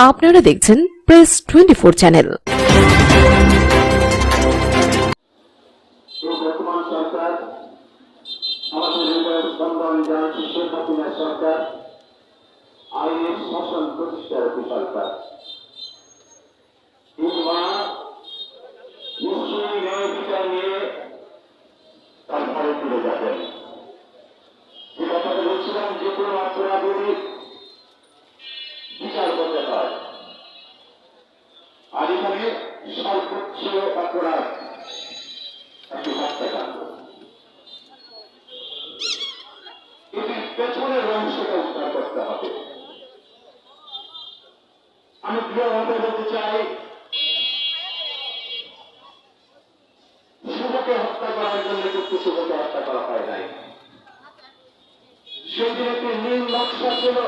আপনারা দেখছেন press twenty four channel প্রতিষ্ঠার আর এখানে সর্বোচ্চ অপরাধ। একটি হত্যাকাণ্ড এটির পেছনের অংশটা উদ্ধার করতে হবে। আমি দৃঢ়ভাবে বলতে চাই, শুভকে হত্যা করার জন্য কিন্তু শুভকে হত্যা করা হয় নাই। সেই দিন একটি নীল নকশা ছিল।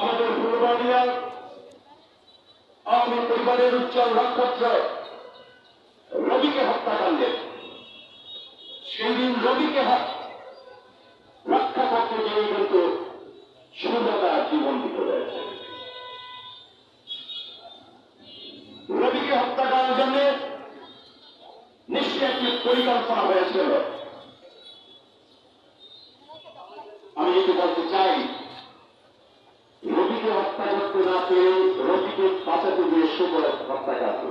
আমাদের ফুলবাড়িয়ার পরিবারের উজ্জ্বল নক্ষত্র রবিকে হত্যাকাণ্ডের সেই দিন রবিকে রক্ষা করতে গিয়ে কিন্তু শূন্যতা জীবন দিতে হয়েছে। রবিকে হত্যা করার জন্য নিশ্চয় একটি পরিকল্পনা হয়েছিল। আমি এটি বলতে চাই রবিকে হত্যা করতে না পেরে রবিকে করে শুভ হত্যাকাণ্ড।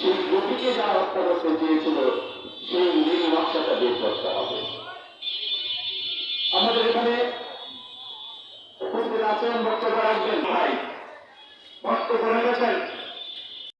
সেই রবিকে যারা হত্যা করতে চেয়েছিল, সেই নীল নকশাটা বের করতে হবে। আমাদের এখানে আছেন বক্তব্য রাখবেন।